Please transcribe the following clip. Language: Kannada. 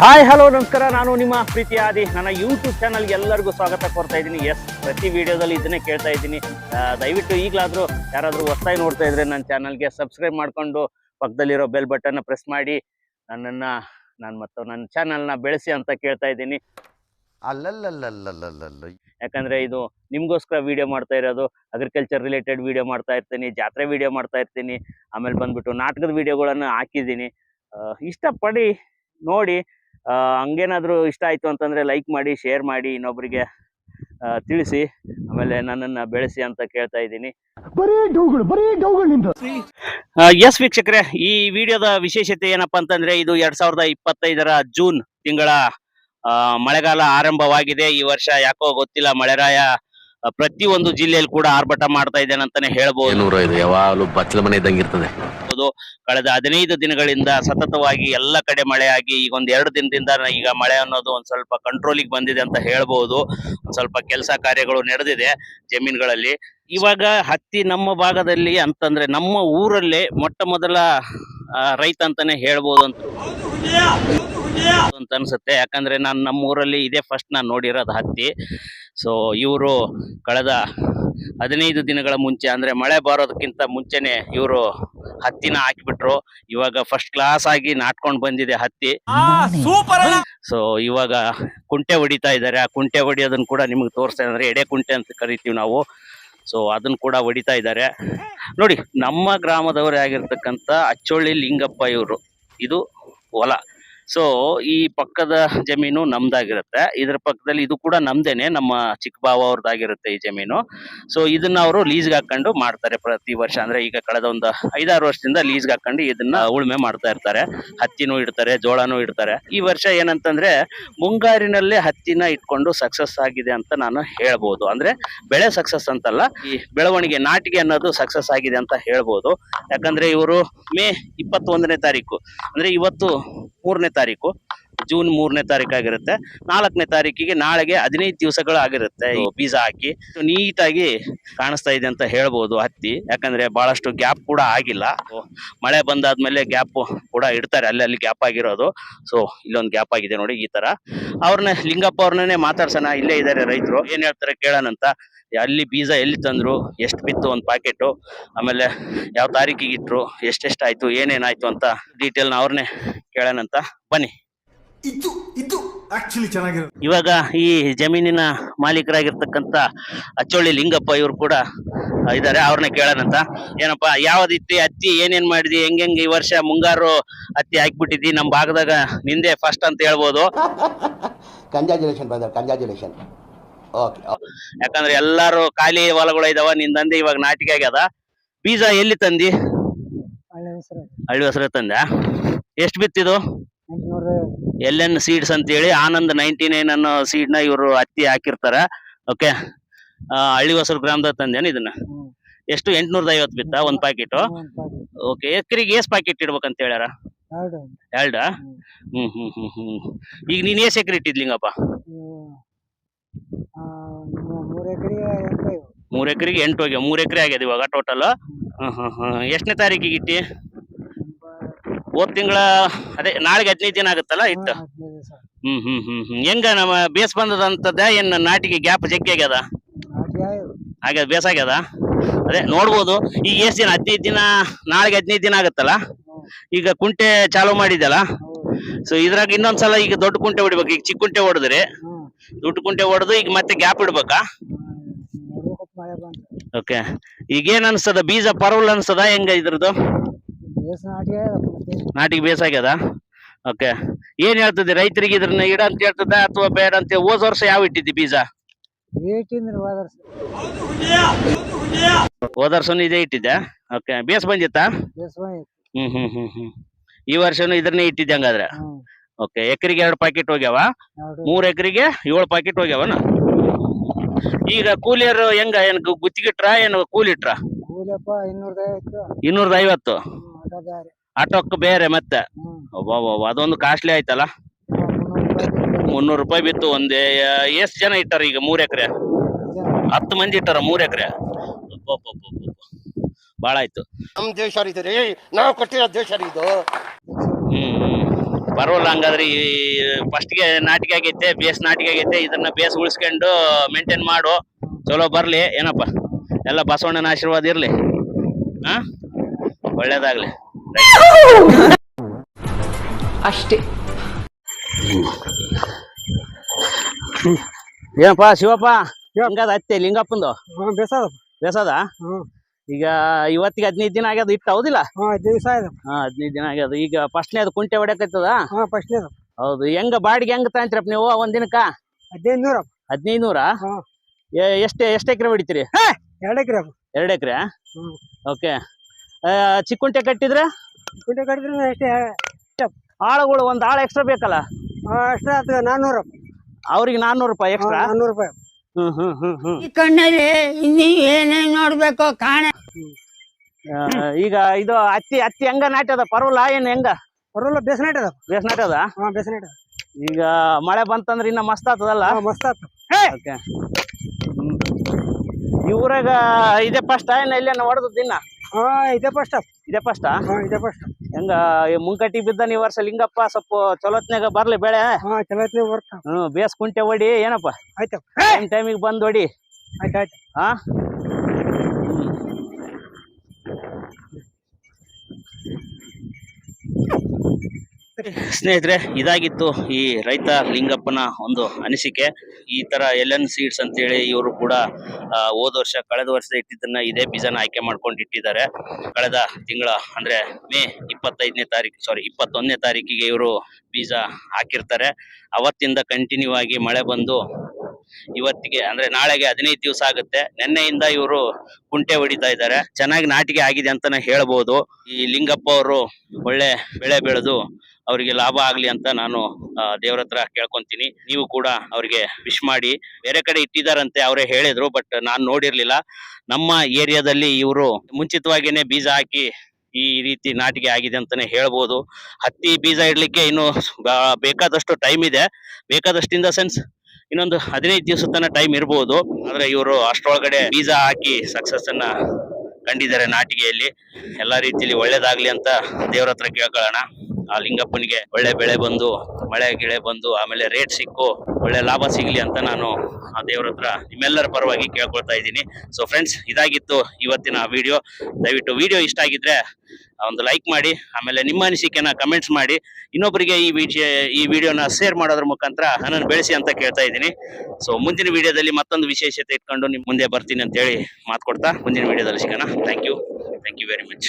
ಹಾಯ್ ಹಲೋ ನಮಸ್ಕಾರ. ನಾನು ನಿಮ್ಮ ಪ್ರೀತಿ ಆದಿ. ನನ್ನ ಯೂಟ್ಯೂಬ್ ಚಾನಲ್ಗೆ ಎಲ್ಲರಿಗೂ ಸ್ವಾಗತ ಕೊಡ್ತಾ ಇದ್ದೀನಿ. ಎಸ್ ಪ್ರತಿ ವಿಡಿಯೋದಲ್ಲಿ ಇದನ್ನೇ ಕೇಳ್ತಾ ಇದ್ದೀನಿ. ದಯವಿಟ್ಟು ಈಗಲಾದರೂ ಯಾರಾದರೂ ಹೊಸ್ದಾಗಿ ನೋಡ್ತಾ ಇದ್ರೆ ನನ್ನ ಚಾನಲ್ಗೆ ಸಬ್ಸ್ಕ್ರೈಬ್ ಮಾಡಿಕೊಂಡು ಪಕ್ಕದಲ್ಲಿರೋ ಬೆಲ್ ಬಟನ್ನ ಪ್ರೆಸ್ ಮಾಡಿ. ನನ್ನನ್ನು, ನಾನು ಮತ್ತು ನನ್ನ ಚಾನಲ್ನ ಬೆಳೆಸಿ ಅಂತ ಕೇಳ್ತಾ ಇದ್ದೀನಿ. ಅಲ್ಲಲ್ಲಲ್ಲಲ್ಲಲ್ಲಲ್ಲ ಯಾಕಂದರೆ ಇದು ನಿಮಗೋಸ್ಕರ ವೀಡಿಯೋ ಮಾಡ್ತಾ ಇರೋದು ಅಗ್ರಿಕಲ್ಚರ್ ರಿಲೇಟೆಡ್ ವೀಡಿಯೋ ಮಾಡ್ತಾ ಇರ್ತೀನಿ ಜಾತ್ರೆ ವೀಡಿಯೋ ಮಾಡ್ತಾ ಇರ್ತೀನಿ ಆಮೇಲೆ ಬಂದ್ಬಿಟ್ಟು ನಾಟಕದ ವೀಡಿಯೋಗಳನ್ನು ಹಾಕಿದ್ದೀನಿ ಇಷ್ಟಪಡಿ ನೋಡಿ ಹಂಗೇನಾದ್ರೂ ಇಷ್ಟ ಆಯಿತು ಅಂತಂದರೆ ಲೈಕ್ ಮಾಡಿ ಶೇರ್ ಮಾಡಿ ಇನ್ನೊಬ್ಬರಿಗೆ ತಿಳಿಸಿ ಆಮೇಲೆ ನನ್ನನ್ನು ಬೆಳೆಸಿ ಅಂತ ಕೇಳ್ತಾ ಇದ್ದೀನಿ. ಬರೀ ಡೌಗಳು ಬರೀ ಡೌಗಳು ನಿಂದು ಎಸ್ ವೀಕ್ಷಕರೇ ಈ ವಿಡಿಯೋದ ವಿಶೇಷತೆ ಏನಪ್ಪಾ ಅಂತಂದ್ರೆ ಇದು ಎರಡ್ ಸಾವಿರದ ಇಪ್ಪತ್ತೈದರ ಜೂನ್ ತಿಂಗಳ ಆ, ಮಳೆಗಾಲ ಆರಂಭವಾಗಿದೆ. ಈ ವರ್ಷ ಯಾಕೋ ಗೊತ್ತಿಲ್ಲ ಮಳೆರಾಯ ಪ್ರತಿ ಒಂದು ಜಿಲ್ಲೆಯಲ್ಲಿ ಕೂಡ ಆರ್ಭಟ ಮಾಡ್ತಾ ಇದ್ದೇನೆ ಅಂತಾನೆ ಹೇಳ್ಬೋದು. ಯಾವಾಗಲೂ ಬಚ್ಚಲ ಮನೆ ಇದ್ದಂಗೆ ಇರ್ತದೆ ಕಳೆದ ಹದಿನೈದು ದಿನಗಳಿಂದ ಸತತವಾಗಿ ಎಲ್ಲ ಕಡೆ ಮಳೆಯಾಗಿ ಈಗ ಒಂದ್ ಎರಡು ದಿನದಿಂದ ಈಗ ಮಳೆ ಅನ್ನೋದು ಒಂದ್ ಸ್ವಲ್ಪ ಕಂಟ್ರೋಲಿಗೆ ಬಂದಿದೆ ಅಂತ ಹೇಳ್ಬೋದು. ಒಂದ್ ಸ್ವಲ್ಪ ಕೆಲಸ ಕಾರ್ಯಗಳು ನಡೆದಿದೆ ಜಮೀನುಗಳಲ್ಲಿ. ಇವಾಗ ಹತ್ತಿ ನಮ್ಮ ಭಾಗದಲ್ಲಿ ಅಂತಂದ್ರೆ ನಮ್ಮ ಊರಲ್ಲೇ ಮೊಟ್ಟ ಮೊದಲ ರೈತ ಅಂತಾನೆ ಹೇಳ್ಬೋದು ಅಂತ. ಅಂತ ಅನ್ಸುತ್ತೆ. ಯಾಕಂದ್ರೆ ನಾನು ನಮ್ಮ ಊರಲ್ಲಿ ಇದೇ ಫಸ್ಟ್ ನಾನು ನೋಡಿರೋದು ಹತ್ತಿ. ಸೊ ಇವರು ಕಳೆದ ಹದಿನೈದು ದಿನಗಳ ಮುಂಚೆ ಅಂದ್ರೆ ಮಳೆ ಬರೋದಕ್ಕಿಂತ ಮುಂಚೆನೆ ಇವರು ಹತ್ತಿನ ಹಾಕಿಬಿಟ್ರು. ಇವಾಗ ಫಸ್ಟ್ ಕ್ಲಾಸ್ ಆಗಿ ನಾಟ್ಕೊಂಡು ಬಂದಿದೆ ಹತ್ತಿ. ಸೊ ಇವಾಗ ಕುಂಟೆ ಹೊಡಿತಾ ಇದ್ದಾರೆ ಆ ಕುಂಟೆ ಹೊಡಿಯೋದನ್ನ ಕೂಡ ನಿಮಗೆ ತೋರಿಸ್ತಾ ಅಂದ್ರೆ ಎಡೆ ಕುಂಟೆ ಅಂತ ಕರಿತೀವಿ ನಾವು. ಸೊ ಅದನ್ನ ಕೂಡ ಹೊಡಿತಾ ಇದ್ದಾರೆ ನೋಡಿ ನಮ್ಮ ಗ್ರಾಮದವರೇ ಆಗಿರ್ತಕ್ಕಂಥ ಅಚ್ಚೊಳ್ಳಿ ಲಿಂಗಪ್ಪ ಇವರು. ಇದು ಹೊಲ. ಸೊ ಈ ಪಕ್ಕದ ಜಮೀನು ನಮ್ದಾಗಿರುತ್ತೆ. ಇದ್ರ ಪಕ್ಕದಲ್ಲಿ ಇದು ಕೂಡ ನಮ್ದೇನೆ. ನಮ್ಮ ಚಿಕ್ಕ ಬಾವ ಅವ್ರದ್ದಾಗಿರುತ್ತೆ ಈ ಜಮೀನು. ಸೊ ಇದನ್ನ ಅವರು ಲೀಸ್ಗೆ ಹಾಕೊಂಡು ಮಾಡ್ತಾರೆ ಪ್ರತಿ ವರ್ಷ. ಅಂದ್ರೆ ಈಗ ಕಳೆದ ಒಂದು ಐದಾರು ವರ್ಷದಿಂದ ಲೀಸ್ಗೆ ಹಾಕೊಂಡು ಇದನ್ನ ಉಳುಮೆ ಮಾಡ್ತಾ ಇರ್ತಾರೆ. ಹತ್ತಿನೂ ಇಡ್ತಾರೆ, ಜೋಳನೂ ಇಡ್ತಾರೆ. ಈ ವರ್ಷ ಏನಂತಂದ್ರೆ ಮುಂಗಾರಿನಲ್ಲೇ ಹತ್ತಿನ ಇಟ್ಕೊಂಡು ಸಕ್ಸಸ್ ಆಗಿದೆ ಅಂತ ನಾನು ಹೇಳ್ಬೋದು. ಅಂದ್ರೆ ಬೆಳೆ ಸಕ್ಸಸ್ ಅಂತಲ್ಲ, ಈ ಬೆಳವಣಿಗೆ, ನಾಟಿಗೆ ಅನ್ನೋದು ಸಕ್ಸಸ್ ಆಗಿದೆ ಅಂತ ಹೇಳ್ಬೋದು. ಯಾಕಂದ್ರೆ ಇವರು ಮೇ ಇಪ್ಪತ್ತೊಂದನೇ ತಾರೀಕು. ಅಂದ್ರೆ ಇವತ್ತು ಮೂರನೇ ತಾರೀಕು ಜೂನ್ ಮೂರನೇ ತಾರೀಕು ಆಗಿರುತ್ತೆ. ನಾಲ್ಕನೇ ತಾರೀಕಿಗೆ ನಾಳೆಗೆ ಹದಿನೈದು ದಿವಸಗಳು ಆಗಿರುತ್ತೆ ಬೀಜ ಹಾಕಿ. ನೀಟಾಗಿ ಕಾಣಿಸ್ತಾ ಇದೆ ಅಂತ ಹೇಳ್ಬೋದು ಹತ್ತಿ. ಯಾಕಂದ್ರೆ ಬಹಳಷ್ಟು ಗ್ಯಾಪ್ ಕೂಡ ಆಗಿಲ್ಲ. ಮಳೆ ಬಂದಾದ್ಮೇಲೆ ಗ್ಯಾಪ್ ಕೂಡ ಇಡ್ತಾರೆ. ಅಲ್ಲಿ ಅಲ್ಲಿ ಗ್ಯಾಪ್ ಆಗಿರೋದು. ಸೊ ಇಲ್ಲೊಂದು ಗ್ಯಾಪ್ ಆಗಿದೆ ನೋಡಿ ಈ ತರ. ಅವ್ರನ್ನ ಲಿಂಗಪ್ಪ ಅವ್ರನ್ನೇ ಮಾತಾಡ್ಸೋಣ. ಇಲ್ಲೇ ಇದ್ದಾರೆ ರೈತರು. ಏನ್ ಹೇಳ್ತಾರೆ ಕೇಳೋಣಂತ. ಅಲ್ಲಿ ಬೀಜ ಎಲ್ಲಿ ತಂದ್ರು ಎಷ್ಟು ಬಿತ್ತು ಒಂದು ಪ್ಯಾಕೆಟು ಆಮೇಲೆ ಯಾವ ತಾರೀಕಿಗೆ ಇಟ್ರು ಎಷ್ಟೆಷ್ಟಾಯ್ತು ಏನೇನಾಯ್ತು ಅಂತ ಡೀಟೇಲ್ನ ಅವ್ರನ್ನೇ ಕೇಳೋಣಂತ ಬನ್ನಿ. ಇದು ಇದು ಆಕ್ಚುಲಿ ಚೆನ್ನಾಗಿರೋ ಇವಾಗ ಈ ಜಮೀನಿನ ಮಾಲೀಕರಾಗಿರ್ತಕ್ಕಂಥ ಅಚ್ಚೊಳ್ಳಿ ಲಿಂಗಪ್ಪ ಇವ್ರು ಕೂಡ ಇದ್ದಾರೆ ಅವ್ರನ್ನ ಕೇಳೋಣಂತ ಏನಪ್ಪ ಯಾವ್ದಿತ್ತಿ ಹತ್ತಿ ಏನೇನ್ ಮಾಡಿದಿ ಹೆಂಗ್ ಹೆಂಗ್ ಈ ವರ್ಷ ಮುಂಗಾರು ಹತ್ತಿ ಹಾಕ್ಬಿಟ್ಟಿದ್ದಿ ನಮ್ ಭಾಗದಾಗ ನಿಂದೆ ಫಸ್ಟ್ ಅಂತ ಹೇಳ್ಬೋದು. ಕಂಗ್ರ್ಯಾಚುಲೇಷನ್ ಬ್ರದರ್ ಕಂಗ್ರ್ಯಾಚುಲೇಷನ್ ಓಕೆ ಯಾಕಂದ್ರೆ ಎಲ್ಲಾರು ಖಾಲಿ ಹೊಲಗಳು ಇದಾವ ನಿಂದಂದೆ ಇವಾಗ ನಾಟಿಕೆ ಆಗ್ಯದ. ಬೀಜ ಎಲ್ಲಿ ತಂದಿ? ಹಳ್ಳಿ ಹೆಸರು. ತಂದ. ಎಷ್ಟು ಬಿತ್ತಿದು ಎಲ್ ಎನ್ ಸೀಡ್ಸ್ ಅಂತ ಹೇಳಿ ಆನಂದ್ ನೈನ್ಟಿ ನೈನ್ ಅನ್ನೋ ಸೀಡ್ನ ಇವರು ಹತ್ತಿ ಹಾಕಿರ್ತಾರ. ಓಕೆ ಹಳ್ಳಿ ಹೊಸರು ಗ್ರಾಮದ ತಂದೇನು ಇದನ್ನ? ಎಷ್ಟು? ಎಂಟ್ನೂರದ ಐವತ್ತು ಬಿತ್ತ ಒಂದ್ ಪ್ಯಾಕೆಟ್ ಓಕೆ ಎಕ್ರಿಗೆ ಎಷ್ಟ್ ಪ್ಯಾಕೆಟ್ ಇಡ್ಬೇಕಂತ ಹೇಳ್ಯಾರ? ಎರಡ. ಹ್ಮ್. ಹ್ಮ್ ಹ್ಮ್ ಹ್ಮ್ ಈಗ ನೀನ್ ಎಷ್ಟ್ ಎಕರೆ ಇಟ್ಟಿದ್ಲಿಂಗಪ್ಪ? ಮೂರು ಎಕರೆ ಎಂಟು ಮೂರ್ ಎಕರೆಗೆ ಎಂಟು ಹೋಗ್ಯಾವ ಮೂರ್ ಎಕರೆ ಆಗ್ಯದ ಇವಾಗ ಟೋಟಲ್ ಹ್ಮ್ ಹ್ಮ್ ಎಷ್ಟನೇ ತಾರೀಕಿಗೆ ಇಟ್ಟಿ? ಹೋದ್ ತಿಂಗಳ ಅದೇ ನಾಳೆಗೆ ಹದಿನೈದು ದಿನ ಆಗುತ್ತಲ್ಲ ಇತ್ತು? ಹ್ಮ್ ಹ್ಮ್ ಹ್ಮ್ ಹ್ಮ್. ಹೆಂಗ ನಮ್ಮ ಬೇಸ್ ಬಂದದಂತದ ಏನ್ ನಾಟಿಗೆ ಗ್ಯಾಪ್ ಜಗ್ಗಿ ಆಗ್ಯದ? ಆಗ್ಯದ ಬೇಸ್ ಆಗ್ಯದ? ಅದೇ ನೋಡ್ಬೋದು. ಈಗ ಎಷ್ಟು ದಿನ? ಹದಿನೈದು ದಿನ ನಾಳೆಗೆ ಹದಿನೈದು ದಿನ ಆಗುತ್ತಲ್ಲ? ಈಗ ಕುಂಟೆ ಚಾಲು ಮಾಡಿದಲ್ಲ ಸೊ ಇದ್ರಾಗ ಇನ್ನೊಂದ್ಸಲ ಈಗ ದೊಡ್ಡ ಕುಂಟೆ ಹೊಡಿಬೇಕು. ಈಗ ಚಿಕ್ಕ ಕುಂಟೆ ಹೊಡೆದ್ರಿ ದೊಡ್ಡ ಕುಂಟೆ ಹೊಡೆದು ಈಗ ಮತ್ತೆ ಗ್ಯಾಪ್ ಇಡ್ಬೇಕಾ? ಓಕೆ ಈಗ ಏನ್ ಅನ್ಸ್ತದ? ಬೀಜ ಪರವಲ್ ಅನ್ಸ್ತದ? ಹೆಂಗ ಇದ್ರದ್ದು? ನಾಟಿಗೆ ಬೇಸಾಗ್ಯದ? ಓಕೆ ಏನ್ ಹೇಳ್ತದೆ ರೈತರಿಗೆ ಇದ್ರನ್ನ ಇಡ ಅಂತ ಹೇಳ್ತದ ಅಥವಾ ಬೇಡ ಅಂತ ಹೋದ ವರ್ಷ ಯಾವ ಇಟ್ಟಿದ್ದಿ ಬೀಜ? ಹೋದ ವರ್ಷನು ಇದೇ ಇಟ್ಟಿದ್ದೆ ಓಕೆ ಬೇಸ್ ಬಂದಿತ್ತಾ? ಹ್ಮ್ ಹ್ಮ್ ಹ್ಮ್ ಹ್ಮ್. ಈ ವರ್ಷನು ಇದನ್ನೇ ಇಟ್ಟಿದ್ದೆ ಹಂಗಾದ್ರೆ? ಓಕೆ ಎಕರೆಗೆ ಎರಡು ಪ್ಯಾಕೆಟ್ ಹೋಗ್ಯಾವ? ಮೂರ್ ಎಕರೆಗೆ ಏಳು ಪ್ಯಾಕೆಟ್ ಹೋಗ್ಯಾವನ? ಈಗ ಕೂಲಿಯರು ಹೆಂಗ ಏನ್ ಗು- ಗುತ್ತಿಗಿಟ್ರ ಏನು ಕೂಲಿಟ್ರ? ಕೂಲಿಯಪ್ಪ ಇನ್ನೂರದ ಐವತ್ತು. ಇನ್ನೂರದ ಐವತ್ತು? ಬೇರೆ ಆಟೋಕ್ ಬೇರೆ ಮತ್ತೆ? ಅದೊಂದು ಕಾಸ್ಟ್ಲಿ ಆಯ್ತಲ್ಲ? ಮುನ್ನೂರು ರೂಪಾಯಿ ಬಿತ್ತು. ಒಂದೇ ಎಷ್ಟ್ ಜನ ಇಟ್ಟಾರ ಈಗ ಮೂರ್ ಎಕರೆ? ಹತ್ತು ಮಂದಿ ಇಟ್ಟಾರ ಮೂರ್ ಎಕರೆ? ಬಾಳ ಆಯ್ತು. ನಮ್ ದೇಶ ರೀ ನಾವು ಕೊಟ್ಟಿರೋ ದೇಶ ರೀ ಇದು ಹ್ಮ್. ಪರವಾಗಿಲ್ಲ ಹಂಗಾದ್ರೆ ಈ ಫಸ್ಟ್ಗೆ ನಾಟಿಗೆ ಆಗೈತೆ ಬೇಸ್ ನಾಟಿಗೆ ಆಗೈತೆ ಇದನ್ನ ಬೇಸ್ ಉಳಿಸ್ಕೊಂಡು ಮೇಂಟೈನ್ ಮಾಡು. ಚಲೋ ಬರ್ಲಿ ಏನಪ್ಪ? ಎಲ್ಲ ಬಸವಣ್ಣನ ಆಶೀರ್ವಾದ ಇರ್ಲಿ. ಹಾ? ಒಳ್ಳೇದಾಗ್ಲಿ. ಅಷ್ಟೇ. ಏನಪ್ಪ ಶಿವಪ್ಪ? ಹಂಗದ ಅತ್ತೆ ಲಿಂಗಪ್ಪಂದು? ಬೇಸದ. ಬೇಸದ? ಹ್ಞೂ ಈಗ ಇವತ್ತಿಗೆ ಹದಿನೈದು ದಿನ ಆಗ್ಯದ ಇಟ್ಟು ಹೌದಿಲ್ಲ? ದಿವಸ ಹಾ ಹದಿನೈದು ದಿನ ಆಗ್ಯದ. ಈಗ ಫಸ್ಟ್ನೇದು ಕುಂಟೆ ಹೊಡ್ಯಾಕತ್ತದ? ಹಾಂ ಫಸ್ಟ್ನೇದು ಹೌದು. ಹೆಂಗ ಬಾಡಿಗೆ ಹೆಂಗ ತಾಂತ್ರಿಪ್ಪ ನೀವು ಒಂದ್ ದಿನಕ್ಕ ಹದಿನೈದು ನೂರ ಹದಿನೈದು ನೂರ ಹಾಂ ಎಷ್ಟೇ ಎಷ್ಟು ಎಕರೆ ಹೊಡಿತೀರಿ? ಎರಡು ಎಕರೆ ಎರಡು ಎಕರೆ? ಓಕೆ. ಚಿಕ್ಕುಂಟೆ ಕಟ್ಟಿದ್ರೆ? ಕುಂಟೆ ಕಟ್ಟಿದ್ರೆ ಅಷ್ಟೇ ಆಳುಗಳು ಒಂದ್ ಆಳು ಎಕ್ಸ್ಟ್ರಾ ಬೇಕಲ್ಲ? ಹಾಂ ಅಷ್ಟೇ ನಾನ್ನೂರು ಅವ್ರಿಗೆ ನಾನ್ನೂರು ರೂಪಾಯಿ ಎಕ್ಸ್ಟ್ರಾ ನಾನ್ನೂರು ರೂಪಾಯಿ. ಈ ಕಣ್ಣಲ್ಲಿ ಇನ್ನೀ ಏನೇನ್ ನೋಡ್ಬೇಕು ಕಾಣ. ಈಗ ಇದು ಹತ್ತಿ ಹತ್ತಿ ಹೆಂಗ ನಾಟ್ಯದ? ಪರ್ವಲ್ಲ ಏನ್ ಹೆಂಗ? ಪರ್ವಲ್ಲ ಬೇಸ ನಾಟ್ಯದ. ಬೇಸ್ ನಾಟ್ಯದ? ಹಾಂ ಈಗ ಮಳೆ ಬಂತಂದ್ರೆ ಇನ್ನ ಮಸ್ತ್ ಆತದಲ್ಲ ಮಸ್ತ್ ಆತ ಓಕೆ. ಈ ಊರಾಗ ಇದೇ ಫಸ್ಟ್ ಏನ ಇಲ್ಲೇನ ಹೊಡೆದ ದಿನ ಹಾಂ ಇದೇ ಫಸ್ಟ್ ಇದೇ ಫಸ್ಟ್ ಹಾಂ ಇದೇ ಫಸ್ಟ್ ಹೆಂಗ ಮುಂಕಟಿ ಬಿದ್ದ ಈ ವರ್ಷ ಲಿಂಗಪ್ಪ ಸ್ವಲ್ಪ ಚಲೋತ್ನಾಗ ಬರ್ಲಿ ಬೆಳೆ. ಹಾಂ ಚಲೋತ್ನೇ ವರ್ಕ್ ಹ್ಮ್ ಬೇಸ್ ಕುಂಟೆ ಹೊಡಿ ಏನಪ್ಪ? ಆಯ್ತು. ಟೈಮ್ ಟೈಮಿಗೆ ಬಂದ್ ಹೊಡಿ. ಆಯ್ತಾಯ್ತು ಆಯ್ತು. ಹಾ ಸ್ನೇಹಿತರೆ, ಇದಾಗಿತ್ತು ಈ ರೈತ ಲಿಂಗಪ್ಪನ ಒಂದು ಅನಿಸಿಕೆ. ಈ ತರ ಎಲ್ ಎನ್ ಸೀಡ್ಸ್ ಅಂತೇಳಿ ಇವರು ಕೂಡ ಹೋದ ವರ್ಷ, ಕಳೆದ ವರ್ಷ ಇಟ್ಟಿದ್ದನ್ನ ಇದೇ ಬೀಜನ ಆಯ್ಕೆ ಮಾಡ್ಕೊಂಡು ಇಟ್ಟಿದ್ದಾರೆ. ಕಳೆದ ತಿಂಗಳ, ಅಂದ್ರೆ ಮೇ ಇಪ್ಪತ್ತೈದನೇ ತಾರೀಕು ಸಾರಿ ಇಪ್ಪತ್ತೊಂದನೇ ತಾರೀಕಿಗೆ ಇವರು ಬೀಜ ಹಾಕಿರ್ತಾರೆ. ಅವತ್ತಿಂದ ಕಂಟಿನ್ಯೂ ಆಗಿ ಮಳೆ ಬಂದು, ಇವತ್ತಿಗೆ, ಅಂದ್ರೆ ನಾಳೆಗೆ ಹದಿನೈದು ದಿವಸ ಆಗುತ್ತೆ. ನಿನ್ನೆಯಿಂದ ಇವರು ಕುಂಟೆ ಹೊಡಿತಾ ಇದ್ದಾರೆ. ಚೆನ್ನಾಗಿ ನಾಟಿಗೆ ಆಗಿದೆ ಅಂತಾನೆ ಹೇಳ್ಬೋದು. ಈ ಲಿಂಗಪ್ಪ ಅವರು ಒಳ್ಳೆ ಬೆಳೆ ಬೆಳೆದು ಅವರಿಗೆ ಲಾಭ ಆಗ್ಲಿ ಅಂತ ನಾನು ದೇವ್ರ ಹತ್ರ ಕೇಳ್ಕೊಂತೀನಿ. ನೀವು ಕೂಡ ಅವ್ರಿಗೆ ವಿಶ್ ಮಾಡಿ. ಬೇರೆ ಕಡೆ ಇಟ್ಟಿದಾರಂತೆ ಅವರೇ ಹೇಳಿದ್ರು ಬಟ್ ನಾನು ನೋಡಿರ್ಲಿಲ್ಲ. ನಮ್ಮ ಏರಿಯಾದಲ್ಲಿ ಇವರು ಮುಂಚಿತವಾಗಿನೇ ಬೀಜ ಹಾಕಿ ಈ ರೀತಿ ನಾಟಿಗೆ ಆಗಿದೆ ಅಂತಾನೆ ಹೇಳ್ಬೋದು. ಹತ್ತಿ ಬೀಜ ಇಡ್ಲಿಕ್ಕೆ ಇನ್ನು ಬೇಕಾದಷ್ಟು ಟೈಮ್ ಇದೆ. ಬೇಕಾದಷ್ಟು ಇನ್ ದ ಸೆನ್ಸ್ ಇನ್ನೊಂದು ಹದಿನೈದು ದಿವಸ ತನಕ ಟೈಮ್ ಇರ್ಬೋದು. ಆದ್ರೆ ಇವರು ಅಷ್ಟರೊಳಗಡೆ ಬೀಜ ಹಾಕಿ ಸಕ್ಸಸ್ ಅನ್ನ ಕಂಡಿದ್ದಾರೆ ನಾಟಿಗೆಯಲ್ಲಿ. ಎಲ್ಲಾ ರೀತಿಯಲ್ಲಿ ಒಳ್ಳೇದಾಗ್ಲಿ ಅಂತ ದೇವ್ರ ಹತ್ರ ಕೇಳ್ಕೊಳ್ಳೋಣ. ಆ ಲಿಂಗಪ್ಪನಿಗೆ ಒಳ್ಳೆ ಬೆಳೆ ಬಂದು, ಮಳೆ ಗಿಳೆ ಬಂದು, ಆಮೇಲೆ ರೇಟ್ ಸಿಕ್ಕು, ಒಳ್ಳೆ ಲಾಭ ಸಿಗ್ಲಿ ಅಂತ ನಾನು ಆ ದೇವ್ರ ಹತ್ರ ನಿಮ್ಮೆಲ್ಲರ ಪರವಾಗಿ ಕೇಳ್ಕೊಳ್ತಾ ಇದ್ದೀನಿ. ಸೊ ಫ್ರೆಂಡ್ಸ್ ಇದಾಗಿತ್ತು ಇವತ್ತಿನ ವಿಡಿಯೋ ದಯವಿಟ್ಟು ವಿಡಿಯೋ ಇಷ್ಟ ಆಗಿದ್ರೆ ಒಂದು ಲೈಕ್ ಮಾಡಿ, ಆಮೇಲೆ ನಿಮ್ಮ ಅನಿಸಿಕೆನ ಕಮೆಂಟ್ಸ್ ಮಾಡಿ. ಇನ್ನೊಬ್ಬರಿಗೆ ಈ ವಿಡಿಯೋ ಈ ವಿಡಿಯೋನ ಶೇರ್ ಮಾಡೋದ್ರ ಮುಖಾಂತರ ನನ್ನನ್ನು ಬೆಳೆಸಿ ಅಂತ ಕೇಳ್ತಾ ಇದ್ದೀನಿ. ಸೊ ಮುಂದಿನ ವಿಡಿಯೋದಲ್ಲಿ ಮತ್ತೊಂದು ವಿಶೇಷತೆ ಇಟ್ಕೊಂಡು ನಿಮ್ಮ ಮುಂದೆ ಬರ್ತೀನಿ ಅಂತ ಹೇಳಿ ಮಾತ್ಕೊಡ್ತಾ ಮುಂದಿನ ವಿಡಿಯೋದಲ್ಲಿ ಸಿಗೋಣ. Thank you thank you very much